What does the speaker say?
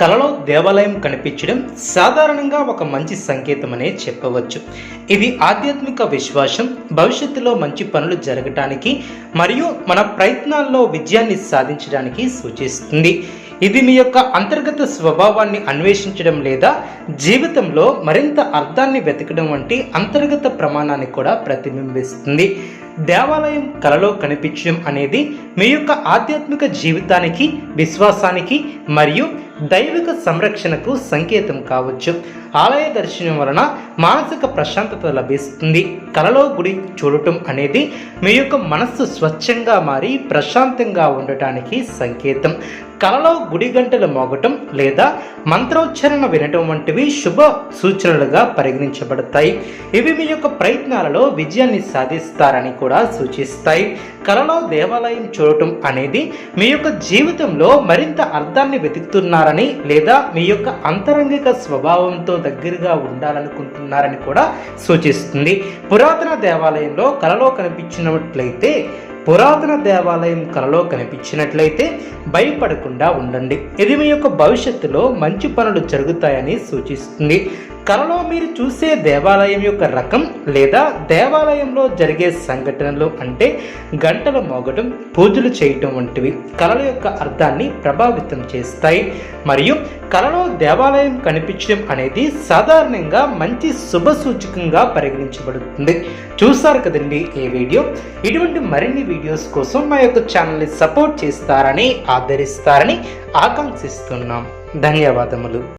కలలో దేవాలయం కనిపించడం సాధారణంగా ఒక మంచి సంకేతం అనే చెప్పవచ్చు. ఇది ఆధ్యాత్మిక విశ్వాసం భవిష్యత్తులో మంచి పనులు జరగటానికి మరియు మన ప్రయత్నాల్లో విజయాన్ని సాధించడానికి సూచిస్తుంది. ఇది మీ యొక్క అంతర్గత స్వభావాన్ని అన్వేషించడం లేదా జీవితంలో మరింత అర్థాన్ని వెతకడం వంటి అంతర్గత ప్రమాణాన్ని కూడా ప్రతిబింబిస్తుంది. దేవాలయం కలలో కనిపించడం అనేది మీ యొక్క ఆధ్యాత్మిక జీవితానికి విశ్వాసానికి మరియు దైవిక సంరక్షణకు సంకేతం కావచ్చు. ఆలయ దర్శనం వలన మానసిక ప్రశాంతత లభిస్తుంది. కలలో గుడి చూడటం అనేది మీ యొక్క మనస్సు స్వచ్ఛంగా మారి ప్రశాంతంగా ఉండటానికి సంకేతం. కలలో గుడి గంటలు మోగటం లేదా మంత్రోచ్చారణ వినటం వంటివి శుభ సూచనలుగా పరిగణించబడతాయి. ఇవి మీ యొక్క ప్రయత్నాలలో విజయాన్ని సాధిస్తారని కూడా సూచిస్తాయి. కలలో దేవాలయం చూడటం అనేది మీ యొక్క జీవితంలో మరింత అర్థాన్ని ఉండాలని లేదా మీ యొక్క అంతరంగిక స్వభావంతో దగ్గరగా ఉండాలనుకుంటున్నారని కూడా సూచిస్తుంది. పురాతన దేవాలయంలో కలలో కనిపించినట్లయితే పురాతన దేవాలయం కలలో కనిపించినట్లయితే భయపడకుండా ఉండండి. ఇది మీ యొక్క భవిష్యత్తులో మంచి పనులు జరుగుతాయని సూచిస్తుంది. కలలో మీరు చూసే దేవాలయం యొక్క రకం లేదా దేవాలయంలో జరిగే సంఘటనలు అంటే గంటలు మోగటం పూజలు చేయటం వంటివి కళల యొక్క అర్థాన్ని ప్రభావితం చేస్తాయి. మరియు కళలో దేవాలయం కనిపించడం అనేది సాధారణంగా మంచి శుభ సూచకంగా పరిగణించబడుతుంది. చూసారు కదండి ఈ వీడియో? ఇటువంటి మరిన్ని వీడియోస్ కోసం మా యొక్క ఛానల్ని సపోర్ట్ చేస్తారని ఆదరిస్తారని ఆకాంక్షిస్తున్నాం. ధన్యవాదములు.